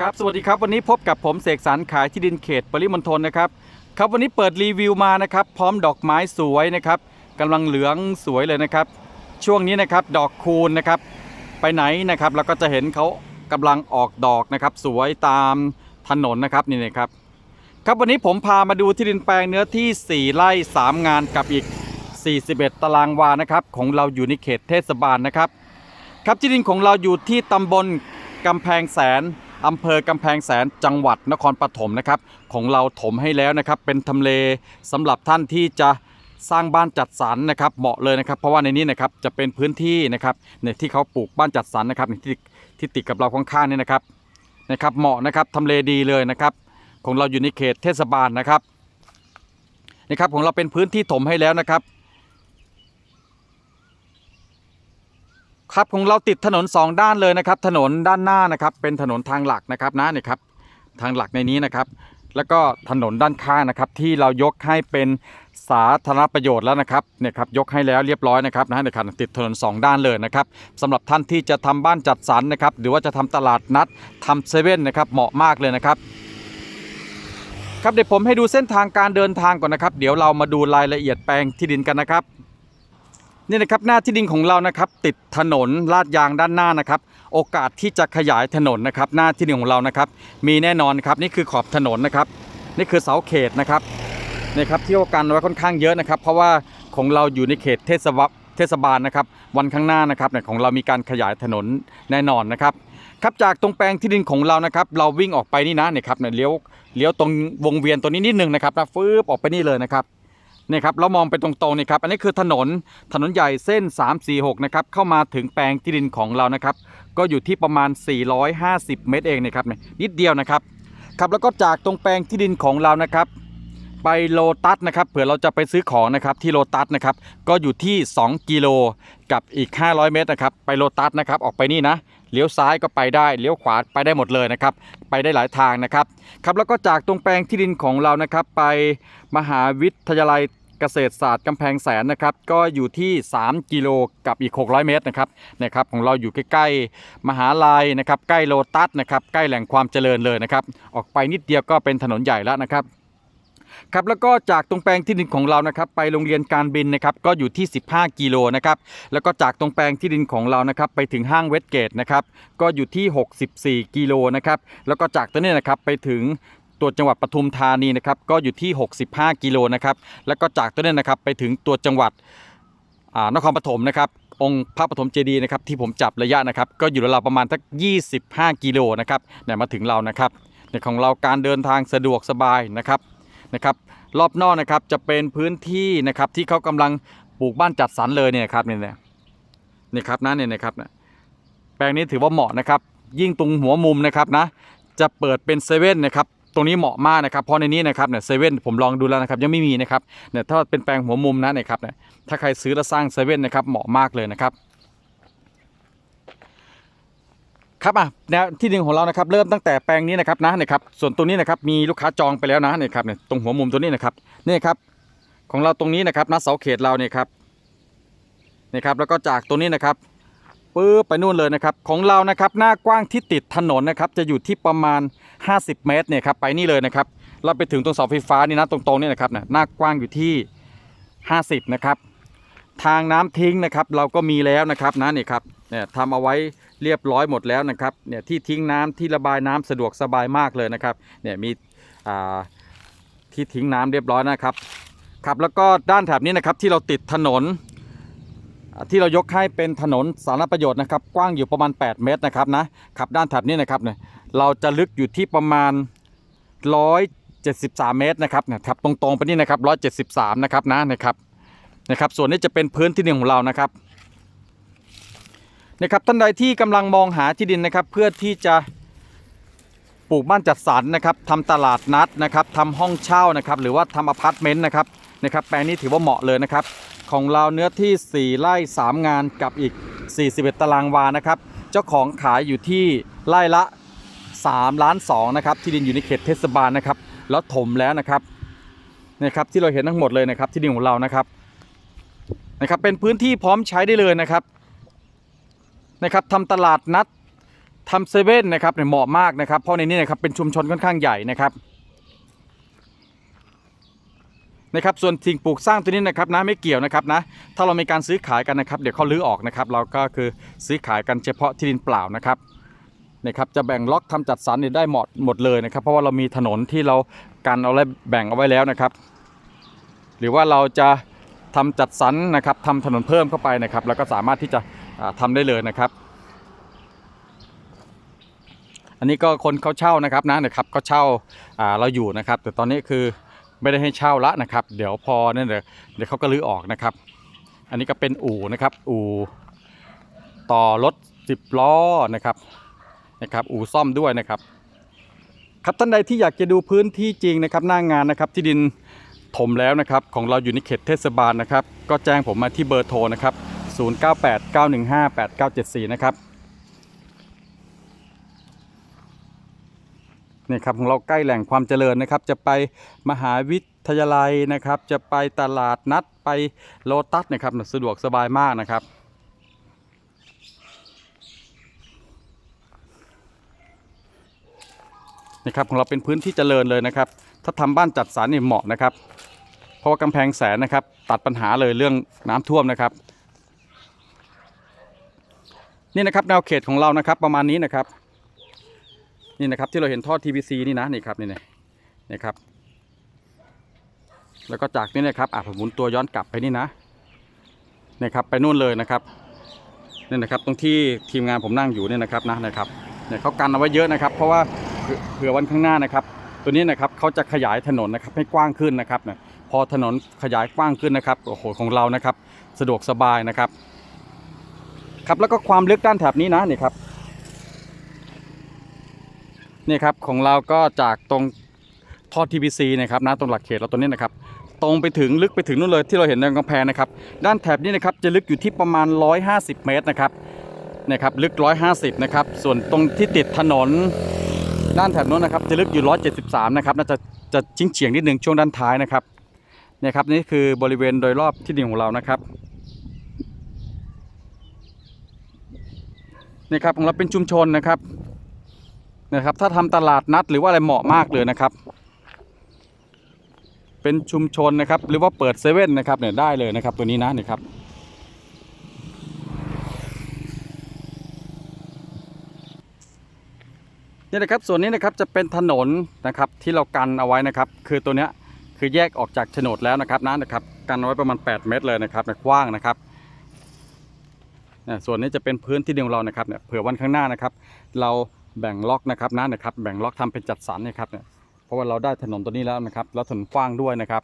ครับสวัสดีครับวันนี้พบกับผมเสกสรรขายที่ดินเขตปริมณฑลนะครับครับวันนี้เปิดรีวิวมานะครับพร้อมดอกไม้สวยนะครับกำลังเหลืองสวยเลยนะครับ ช่วงนี้นะครับดอกคูณนะครับไปไหนนะครับเราก็จะเห็นเขากำลังออกดอกนะครับสวยตามถนนนะครับนี่นะครับครับวันนี้ผมพามาดูที่ดินแปลงเนื้อที่ 4 ไร่ 3 งานกับอีก 41 ตารางวานะครับของเราอยู่ในเขตเทศบาลนะครับครับที่ดินของเราอยู่ที่ตำบล กำแพงแสนอำเภอกำแพงแสนจังหวัดนครปฐมนะครับ ของเราถมให้แล้วนะครับ เป็นทำเลสำหรับท่านที่จะสร้างบ้านจัดสรรนะครับ เหมาะเลยนะครับ เพราะว่าในนี้นะครับจะเป็นพื้นที่นะครับเนี่ยที่เขาปลูกบ้านจัดสรรนะครับที่ที่ติดกับเราข้างๆนี่นะครับนะครับ เหมาะนะครับทำเลดีเลยนะครับ ของเราอยู่ในเขตเทศบาลนะครับนะครับของเราเป็นพื้นที่ถมให้แล้วนะครับ ครับของเราติดถนน 2 ด้านเลยนะครับ ถนนด้านหน้านะครับ เป็นถนนทางหลักนะครับนะนี่ครับทางหลักในนี้นะครับ แล้วก็ถนนด้านข้างนะครับ ที่เรายกให้เป็นสาธารณประโยชน์แล้วนะครับเนี่ยครับยกให้แล้วเรียบร้อยนะครับนะเนี่ยครับติดถนน 2 ด้านเลยนะครับสำหรับท่านที่จะทำบ้านจัดสรรนะครับ หรือว่าจะทำตลาดนัดทำเซเว่นนะครับเหมาะมากเลยนะครับครับเดี๋ยวผมให้ดูเส้นทางการเดินทางก่อนนะครับ เดี๋ยวเรามาดูรายละเอียดแปลงที่ดินกันนะครับ นี่นะครับหน้าที่ดินของเรานะครับติดถนนลาดยางด้านหน้านะครับ โอกาสที่จะขยายถนนนะครับ หน้าที่ดินของเรานะครับ มีแน่นอนครับนี่คือขอบถนนนะครับ นี่คือเสาเขตนะครับนี่ครับที่ว่ากันไว้ค่อนข้างเยอะนะครับ เพราะว่าของเราอยู่ในเขตเทศบาลเทศบาลนะครับวันข้างหน้านะครับเนี่ยของเรามีการขยายถนนแน่นอนนะครับครับจากตรงแปลงที่ดินของเรานะครับเราวิ่งออกไปนี่นะเนี่ยครับเนี่ยเลี้ยวเลี้ยวตรงวงเวียนตัวนี้นิดนึงนะครับนะฟื้บออกไปนี่เลยนะครับ นี่ครับเรามองไปตรงๆนี่ครับอันนี้คือถนนถนนใหญ่เส้น 346 นะครับเข้ามาถึงแปลงที่ดินของเรานะครับก็อยู่ที่ประมาณ 450 เมตรเองนะครับนิดเดียวนะครับครับแล้วก็จากตรงแปลงที่ดินของเรานะครับ ไปโลตัสนะครับเผื่อเราจะไปซื้อของนะครับที่โลตัสนะครับก็อยู่ที่ 2 กิโลกับอีก 500 เมตรนะครับไปโลตัสนะครับออกไปนี่นะ เลี้ยวซ้ายก็ไปได้เลี้ยวขวาไปได้หมดเลยนะครับ ไปได้หลายทางนะครับครับแล้วก็จากตรงแปลงที่ดินของเรานะครับไปมหาวิทยาลัยเกษตรศาสตร์กำแพงแสนนะครับก็อยู่ที่ 3 กิโลกับอีก 600 เมตรนะครับนะครับของเราอยู่ใกล้ๆมหาลัยนะครับใกล้โลตัสนะครับใกล้แหล่งความเจริญเลยนะครับออกไปนิดเดียวก็เป็นถนนใหญ่แล้วนะครับ ครับแล้วก็จากตรงแปลงที่ดินของเรานะครับไปโรงเรียนการบินนะครับก็อยู่ที่ 15 กิโลนะครับแล้วก็จากตรงแปลงที่ดินของเรานะครับไปถึงห้างเวสเกตนะครับก็อยู่ที่ 64 กิโลนะครับแล้วก็จากตัวนี้นะครับไปถึงตัวจังหวัดปทุมธานีนะครับก็อยู่ที่ 65 กิโลนะครับแล้วก็จากตัวนี้นะครับไปถึงตัวจังหวัดนครปฐมนะครับองค์พระปฐมเจดีย์นะครับที่ผมจับระยะนะครับก็อยู่ราวประมาณสัก 25 กิโลนะครับเนี่ยมาถึงเรานะครับในของเราการเดินทางสะดวกสบายนะครับ นะครับรอบนอกนะครับจะเป็นพื้นที่นะครับที่เขากำลังปลูกบ้านจัดสรรเลยเนี่ยครับเนี่ยนี่ยนี่ครับนะเนี่ยนะครับนะแปลงนี้ถือว่าเหมาะนะครับ ยิ่งตรงหัวมุมนะครับนะจะเปิดเป็นเซเว่นนะครับตรงนี้เหมาะมากนะครับเพราะในนี้นะครับเนี่ยเซเว่นผมลองดูแล้วนะครับยังไม่มีนะครับเนี่ยถ้าเป็นแปลงหัวมุมนะเนี่ยครับเนี่ยถ้าใครซื้อแล้วสร้างเซเว่นนะครับเหมาะมากเลยนะครับ ครับอะแนวที่ดินของเรานะครับเริ่มตั้งแต่แปลงนี้นะครับนะเนี่ยครับส่วนตรงนี้นะครับมีลูกค้าจองไปแล้วนะเนี่ยครับเนี่ยตรงหัวมุมตัวนี้นะครับนี่ครับของเราตรงนี้นะครับนะเสาเขตเราเนี่ยครับนี่ครับแล้วก็จากตรงนี้นะครับปื๊บไปนู่นเลยนะครับของเรานะครับหน้ากว้างที่ติดถนนนะครับจะอยู่ที่ประมาณ 50 เมตรเนี่ยครับไปนี่เลยนะครับเราไปถึงตรงเสาไฟฟ้านี่นะตรงๆนี่นะครับนะหน้ากว้างอยู่ที่ 50นะครับทางน้ำทิ้งนะครับเราก็มีแล้วนะครับนะนี่ครับเนี่ยทำเอาไว้ เรียบร้อยหมดแล้วนะครับเนี่ยที่ทิ้งน้ำที่ระบายน้ำสะดวกสบายมากเลยนะครับเนี่ยมีที่ทิ้งน้ำเรียบร้อยนะครับครับแล้วก็ด้านแถบนี้นะครับที่เราติดถนน ที่เรายกให้เป็นถนนสาธารณประโยชน์นะครับ กว้างอยู่ประมาณ 8 เมตรนะครับนะครับด้านแถบนี้นะครับเนี่ยเราจะลึกอยู่ที่ประมาณ 173 เมตรนะครับเนี่ยครับตรงๆไปนี่นะครับ173 นะครับนะนะครับนะครับส่วนนี้จะเป็นพื้นที่ดินของเรานะครับ นะครับท่านใดที่กำลังมองหาที่ดินนะครับเพื่อที่จะปลูกบ้านจัดสรรนะครับทำตลาดนัดนะครับทำห้องเช่านะครับหรือว่าทำอพาร์ตเมนต์นะครับนะครับแปลงนี้ถือว่าเหมาะเลยนะครับของเราเนื้อที่ 4 ไร่ 3 งานกับอีก 41 ตารางวานะครับเจ้าของขายอยู่ที่ไร่ละ 3 ล้าน2นะครับที่ดินอยู่ในเขตเทศบาลนะครับแล้วถมแล้วนะครับนะครับที่เราเห็นทั้งหมดเลยนะครับที่ดินของเรานะครับนะครับเป็นพื้นที่พร้อมใช้ได้เลยนะครับ นะครับทำตลาดนัดทำเซเว่นนะครับเนี่ยเหมาะมากนะครับ เพราะในนี้นะครับเป็นชุมชนค่อนข้างใหญ่นะครับนะครับส่วนสิ่งปลูกสร้างตัวนี้นะครับนะไม่เกี่ยวนะครับนะถ้าเรามีการซื้อขายกันนะครับ เดี๋ยวเขาลื้อออกนะครับ เราก็คือซื้อขายกันเฉพาะที่ดินเปล่านะครับนะครับจะแบ่งล็อกทำจัดสรรเนี่ยได้หมดหมดเลยนะครับ เพราะว่าเรามีถนนที่เรากันเอาไว้แบ่งเอาไว้แล้วนะครับ หรือว่าเราจะทำจัดสรรนะครับทำถนนเพิ่มเข้าไปนะครับ แล้วก็สามารถที่จะ ทำได้เลยนะครับ อันนี้ก็คนเขาเช่านะครับนะนะครับเขาเช่าเราอยู่นะครับ แต่ตอนนี้คือไม่ได้ให้เช่าละนะครับ เดี๋ยวพอเนี่ยเดี๋ยวเดี๋ยวเขาก็รื้อออกนะครับ อันนี้ก็เป็นอู่นะครับ อู่ต่อรถ10ล้อนะครับนะครับอู่ซ่อมด้วยนะครับ ครับท่านใดที่อยากจะดูพื้นที่จริงนะครับ หน้างานนะครับที่ดินถมแล้วนะครับ ของเราอยู่ในเขตเทศบาลนะครับ ก็แจ้งผมมาที่เบอร์โทรนะครับ 0989158974 นะครับนี่ครับของเราใกล้แหล่งความเจริญนะครับ จะไปมหาวิทยาลัยนะครับ จะไปตลาดนัดไปโลตัสนะครับสะดวกสบายมากนะครับนี่ครับของเราเป็นพื้นที่เจริญเลยนะครับ ถ้าทำบ้านจัดสรรนี่เหมาะนะครับ เพราะว่ากำแพงแสนนะครับ ตัดปัญหาเลยเรื่องน้ำท่วมนะครับ นี่นะครับแนวเขตของเรานะครับประมาณนี้นะครับ นี่นะครับที่เราเห็นท่อ TVC นี่นะนี่ครับนี่นะนี่ครับ แล้วก็จากนี้นะครับอะผมหมุนตัวย้อนกลับไปนี่นะนี่ครับไปนู่นเลยนะครับนี่นะครับ ตรงที่ทีมงานผมนั่งอยู่เนี่ยนะครับนะนะครับเนี่ยเขากันเอาไว้เยอะนะครับ เพราะว่าเผื่อเผื่อวันข้างหน้านะครับ ตัวนี้นะครับเขาจะขยายถนนนะครับให้กว้างขึ้นนะครับเนี่ยพอถนนขยายกว้างขึ้นนะครับโอ้โหของเรานะครับ สะดวกสบายนะครับ ครับแล้วก็ความลึกด้านแถบนี้นะนี่ครับนี่ครับของเราก็จากตรงท่อ TBC นะครับนะตรงหลักเขตเราตัวนี้นะครับ ตรงไปถึงลึกไปถึงนู่นเลยที่เราเห็นในกำแพงนะครับ ด้านแถบนี้นะครับจะลึกอยู่ที่ประมาณ 150 เมตรนะครับนะครับลึก 150 นะครับ ส่วนตรงที่ติดถนนด้านแถบนู้นนะครับ จะลึกอยู่ 173 นะครับน่าจะจะจิ้งเฉียงนิดนึงช่วงด้านท้ายนะครับเนี่ยครับนี่คือบริเวณโดยรอบที่ดินของเรานะครับ นี่ครับของเราเป็นชุมชนนะครับนะครับ ถ้าทำตลาดนัดหรือว่าอะไรเหมาะมากเลยนะครับ เป็นชุมชนนะครับ หรือว่าเปิดเซเว่นนะครับเนี่ยได้เลยนะครับ ตัวนี้นะนี่ครับนี่นะครับส่วนนี้นะครับจะเป็นถนนนะครับที่เรากันเอาไว้นะครับ คือตัวเนี้ยคือแยกออกจากโฉนดแล้วนะครับนะนะครับ กันเอาไว้ประมาณ 8 เมตรเลยนะครับเนี่ยกว้างนะครับ นะส่วนนี้จะเป็นพื้นที่เดียวเรานะครับเนี่ยเผื่อวันข้างหน้านะครับ เราแบ่งล็อกนะครับนะนะครับแบ่งล็อกทำเป็นจัดสรรนะครับเนี่ยเพราะว่าเราได้ถนนตัวนี้แล้วนะครับ แล้วถนนกว้างด้วยนะครับ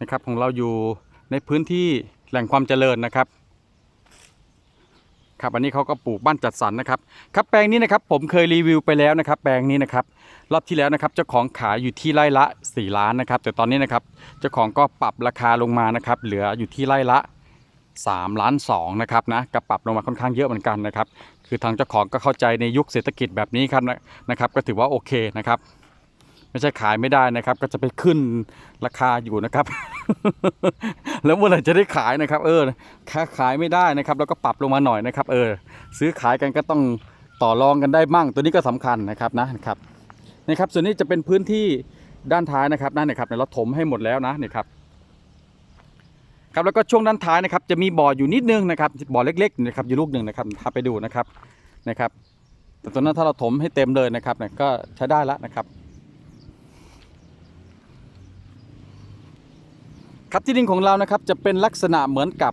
นะครับของเราอยู่ในพื้นที่แหล่งความเจริญนะครับ ครับอันนี้เขาก็ปลูกบ้านจัดสรรนะครับครับแปลงนี้นะครับผมเคยรีวิวไปแล้วนะครับ แปลงนี้นะครับรอบที่แล้วนะครับเจ้าของขายอยู่ที่ไร่ละ 4 ล้านนะครับ แต่ตอนนี้นะครับเจ้าของก็ปรับราคาลงมานะครับ เหลืออยู่ที่ไร่ละ 3 ล้าน2นะครับนะก็ปรับลงมาค่อนข้างเยอะเหมือนกันนะครับ คือทางเจ้าของก็เข้าใจในยุคเศรษฐกิจแบบนี้ครับนะนะครับ ก็ถือว่าโอเคนะครับ ไม่ใช่ขายไม่ได้นะครับ ก็จะไปขึ้นราคาอยู่นะครับ แล้วเมื่อไหร่จะได้ขายนะครับ เออค่าขายไม่ได้นะครับ แล้วก็ปรับลงมาหน่อยนะครับ เออ ซื้อขายกันก็ต้องต่อรองกันได้มั่ง ตัวนี้ก็สำคัญนะครับนะครับนี่ครับ ส่วนนี้จะเป็นพื้นที่ด้านท้ายนะครับนั่นนะครับเนี่ยเราถมให้หมดแล้วนะนี่ครับครับแล้วก็ช่วงด้านท้ายนะครับ จะมีบ่ออยู่นิดนึงนะครับบ่อเล็กๆนะครับอยู่ลูกหนึ่งนะครับพาไปดูนะครับนะครับ แต่ตอนนั้นถ้าเราถมให้เต็มเลยนะครับเนี่ยก็ใช้ได้แล้วนะครับ ครับที่ดินของเรานะครับจะเป็นลักษณะเหมือนกับ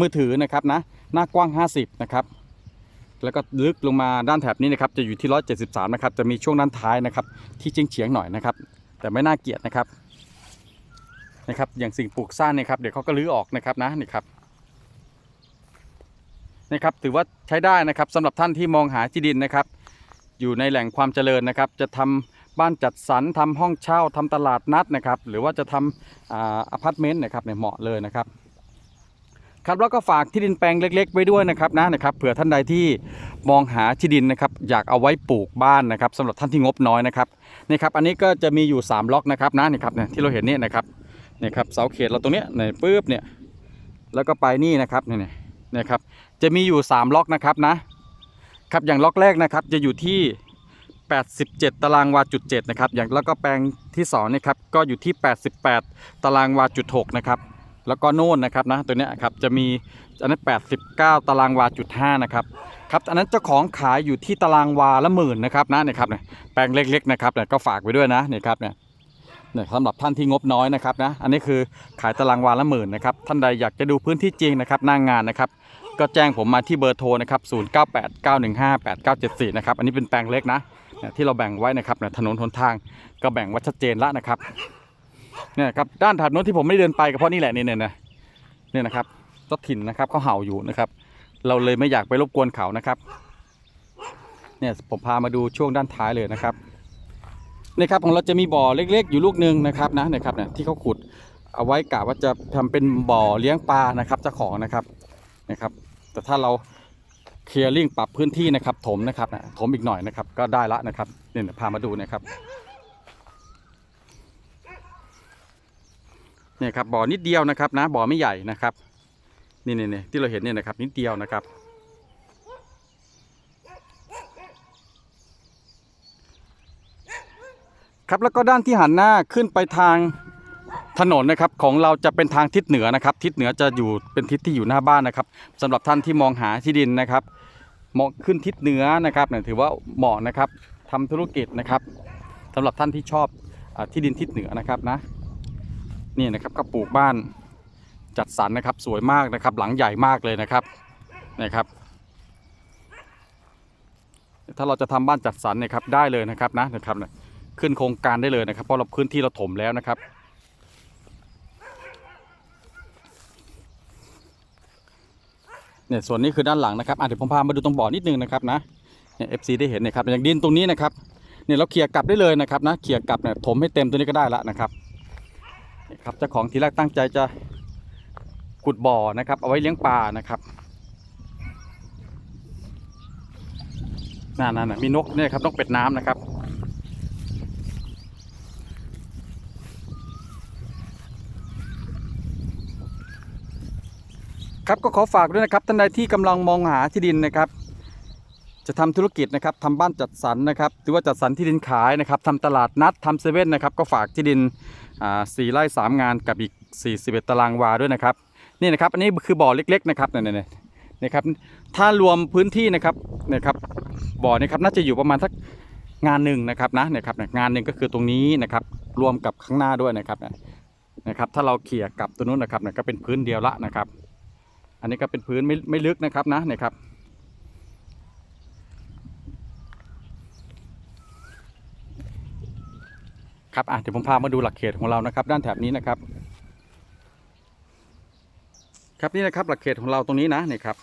มือถือนะครับนะหน้ากว้าง 50 นะครับแล้วก็ลึกลงมาด้านแถบนี้นะครับจะอยู่ที่ 173 นะครับจะมีช่วงด้านท้ายนะครับที่เฉียงเฉียงหน่อยนะครับ แต่ไม่น่าเกลียดนะครับนะครับ อย่างสิ่งปลูกสร้างเนี่ยครับเดี๋ยวเขาก็รื้อออกนะครับนะนี่ครับนะครับ ถือว่าใช้ได้นะครับสำหรับท่านที่มองหาที่ดินนะครับ อยู่ในแหล่งความเจริญนะครับ จะทำ บ้านจัดสรรทำห้องเช่าทำตลาดนัดนะครับ หรือว่าจะทำอ่าอพาร์ตเมนต์นะครับเนี่ยเหมาะเลยนะครับครับแล้วก็ฝากที่ดินแปลงเล็ก ๆ ไว้ด้วยนะครับนะนะครับเผื่อท่านใดที่มองหาที่ดินนะครับอยากเอาไว้ปลูกบ้านนะครับสำหรับท่านที่งบน้อยนะครับนี่ครับอันนี้ก็จะมีอยู่ 3 ล็อกนะครับนะนี่ครับเนี่ยที่เราเห็นเนี่ยนะครับนี่ครับเสาเขตเราตรงเนี้ยเนี่ยปุ๊บเนี่ยแล้วก็ไปนี่นะครับนี่เนี่นะครับจะมีอยู่ 3 ล็อกนะครับนะครับอย่างล็อกแรกนะครับจะอยู่ที่ 87 ตารางวาจุด7นะครับ อย่างแล้วก็แปลงที่2นะครับ ก็อยู่ที่ 88 ตารางวาจุด6นะครับ แล้วก็โน่นนะครับนะ ตัวเนี้ยครับ จะมีอันนั้น 89 ตารางวาจุด5นะครับ ครับ อันนั้นเจ้าของขายอยู่ที่ตารางวาละหมื่นนะครับนะเนี่ยครับเนี่ยแปลงเล็กๆนะครับเนี่ยก็ฝากไว้ด้วยนะเนี่ยครับเนี่ยเนี่ยสำหรับท่านที่งบน้อยนะครับนะ อันนี้คือขายตารางวาละหมื่นนะครับ ท่านใดอยากจะดูพื้นที่จริงนะครับหน้างงานนะครับ ก็แจ้งผมมาที่เบอร์โทรนะครับ 0989158974 นะครับ อันนี้เป็นแปลงเล็กนะเนี่ย ที่เราแบ่งไว้นะครับเนี่ยถนนหนทางก็แบ่งไว้ชัดเจนแล้วนะครับเนี่ยครับด้านถัดโน้นที่ผมไม่ได้เดินไปก็เพราะนี่แหละนี่เนี่ยนะเนี่ยนะครับเจ้าถิ่นนะครับเขาเห่าอยู่นะครับ เราเลยไม่อยากไปรบกวนเขานะครับ เนี่ยผมพามาดูช่วงด้านท้ายเลยนะครับนี่ครับของเราจะมีบ่อเล็ก ๆ อยู่ลูกหนึ่งนะครับนะเนี่ยครับเนี่ยที่เขาขุดเอาไว้กะว่าจะทำเป็นบ่อเลี้ยงปลานะครับเจ้าของนะครับนะครับ แต่ถ้าเรา เคลียร์ลิงปรับพื้นที่นะครับถมนะครับนะถมอีกหน่อยนะครับ ก็ได้ละนะครับเนี่ยพามาดูนะครับเนี่ยครับบ่อนิดเดียวนะครับนะบ่อไม่ใหญ่นะครับนี่นี่นี่ที่เราเห็นเนี่ยนะครับ นิดเดียวนะครับ ครับแล้วก็ด้านที่หันหน้าขึ้นไปทาง ถนนนะครับของเราจะเป็นทางทิศเหนือนะครับ ทิศเหนือจะอยู่เป็นทิศที่อยู่หน้าบ้านนะครับสำหรับท่านที่มองหาที่ดินนะครับมองขึ้นทิศเหนือนะครับเนี่ยถือว่าเหมาะนะครับทำธุรกิจนะครับสำหรับท่านที่ชอบอที่ดินทิศเหนือนะครับนะนี่นะครับก็ปลูกบ้านจัดสรรนะครับสวยมากนะครับ หลังใหญ่มากเลยนะครับนะครับ ถ้าเราจะทำบ้านจัดสรรเนี่ยครับได้เลยนะครับนะนะครับขึ้นโครงการได้เลยนะครับเพราะเราพื้นที่เราถมแล้วนะครับ เนี่ยส่วนนี้คือด้านหลังนะครับอะเดี๋ยวผมพามาดูตรงบ่อนิดนึงนะครับนะเนี่ยเอฟซีได้เห็นนะครับอย่างดินตรงนี้นะครับเนี่ยเราเขี่ยกลับได้เลยนะครับนะเขี่ยกลับเนี่ยถมให้เต็มตัวนี้ก็ได้ละนะครับนี่ครับเจ้าของทีแรกตั้งใจจะขุดบ่อนะครับ เอาไว้เลี้ยงปลานะครับนั่นนั่นนะมีนกเนี่ยครับนกเป็ดน้ำนะครับ ครับก็ขอฝากด้วยนะครับท่านใดที่กำลังมองหาที่ดินนะครับ จะทำธุรกิจนะครับทำบ้านจัดสรรนะครับหรือว่าจัดสรรที่ดินขายนะครับทำตลาดนัดทำเซเว่นนะครับก็ฝากที่ดินอ่าสี่ไร่สามงานกับอีก 41 ตารางวาด้วยนะครับนี่นะครับอันนี้คือบ่อเล็กๆนะครับเนี่ยเนี่ยนะครับถ้ารวมพื้นที่นะครับเนี่ยครับบ่อนี้ครับน่าจะอยู่ประมาณสักงานหนึ่งนะครับนะเนี่ยครับงานหนึ่งก็คือตรงนี้นะครับรวมกับข้างหน้าด้วยนะครับนะครับถ้าเราเขี่ยกลับตัวนู้นนะครับเนี่ยก็เป็นพื้นเดียวละนะครับ อันนี้ก็เป็นพื้นไม่ไม่ลึกนะครับนะเนี่ยครับครับอะเดี๋ยวผมพามาดูหลักเขตของเรานะครับ ด้านแถบนี้นะครับ ครับนี่นะครับหลักเขตของเราตรงนี้นะเนี่ยครับ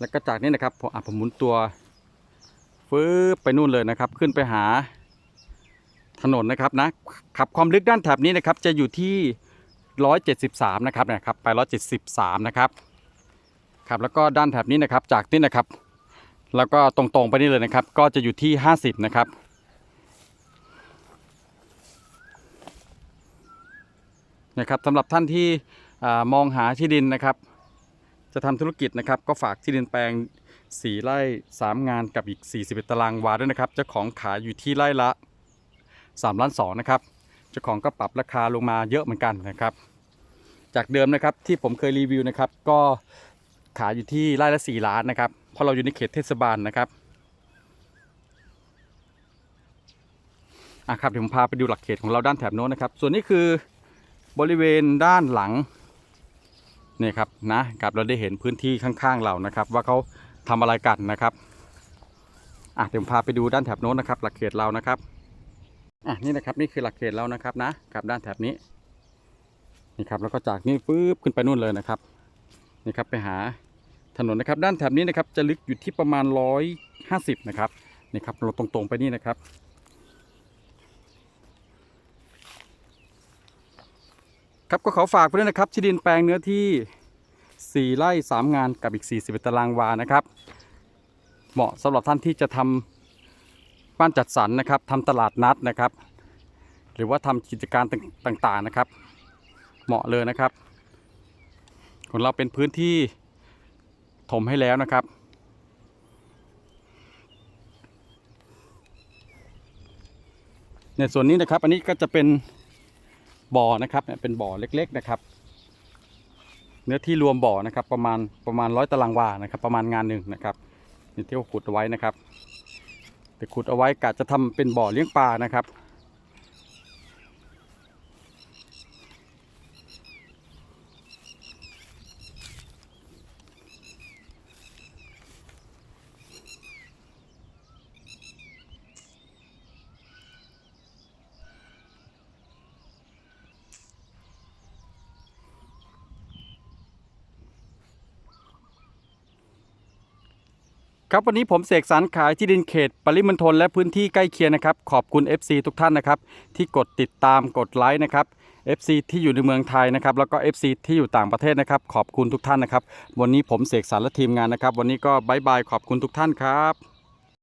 แล้วก็จากนี้นะครับผมอะผมหมุนตัวฟื้ไปนู่นเลยนะครับ ขึ้นไปหาถนนนะครับนะขับความลึกด้านแถบนี้นะครับ จะอยู่ที่ 173 นะครับเนะครับไป 173 นะครับครับแล้วก็ด้านแถบนี้นะครับจากนี้นะครับ แล้วก็ตรงๆไปนี่เลยนะครับ ก็จะอยู่ที่ 50 นะครับนะครับสำหรับท่านที่อมองหาที่ดินนะครับ จะทำธุรกิจนะครับ ก็ฝากที่ดินแปลง 4 ไร่ 3 งานกับอีก 41 ตารางวาด้วยนะครับเจ้าของขายอยู่ที่ไร่ละ3ล้าน2นะครับ เจ้าของก็ปรับราคาลงมาเยอะเหมือนกันนะครับ จากเดิมนะครับที่ผมเคยรีวิวนะครับ ก็ขายอยู่ที่ไร่ละ 4 ล้านนะครับเพราะเราอยู่ในเขตเทศบาลนะครับอะครับเดี๋ยวผมพาไปดูหลักเขตของเราด้านแถบโน้นนะครับ ส่วนนี้คือบริเวณด้านหลังนี่ครับนะครับเราได้เห็นพื้นที่ข้างๆเรานะครับ ว่าเขาทำอะไรกันนะครับอะเดี๋ยวผมพาไปดูด้านแถบโน้นนะครับ หลักเขตเรานะครับ อะนี่นะครับนี่คือหลักเขตเรานะครับนะครับด้านแถบนี้นี่ครับแล้วก็จากนี่ปึ๊บขึ้นไปนู่นเลยนะครับนี่ครับไปหาถนนนะครับ ด้านแถบนี้นะครับจะลึกอยู่ที่ประมาณ150นะครับนี่ครับเราตรงๆไปนี่นะครับครับก็ขอฝากไปด้วยนะครับที่ดินแปลงเนื้อที่ 4 ไร่ 3 งานกับอีก 41 ตารางวานะครับ เหมาะสำหรับท่านที่จะทำ บ้านจัดสรรนะครับทำตลาดนัดนะครับ หรือว่าทำกิจการต่างๆนะครับ เหมาะเลยนะครับ ของเราเป็นพื้นที่ถมให้แล้วนะครับ ในส่วนนี้นะครับ อันนี้ก็จะเป็นบ่อนะครับเนี่ยเป็นบ่อเล็ก ๆนะครับ เนื้อที่รวมบ่อนะครับ ประมาณประมาณร้อยตารางวานะครับ ประมาณงานหนึ่งนะครับนี่ที่เขาขุดไว้นะครับ แต่ขุดเอาไว้กะจะทำเป็นบ่อเลี้ยงปลานะครับ ครับวันนี้ผมเสกสรรขายที่ดินเขต ปริมณฑลและพื้นที่ใกล้เคียงนะครับ ขอบคุณ FC ทุกท่านนะครับ ที่กดติดตามกดไลค์นะครับ FC ที่อยู่ในเมืองไทยนะครับ แล้วก็ FC ที่อยู่ต่างประเทศนะครับ ขอบคุณทุกท่านนะครับ วันนี้ผมเสกสรรและทีมงานนะครับ วันนี้ก็บายบายขอบคุณทุกท่านครับ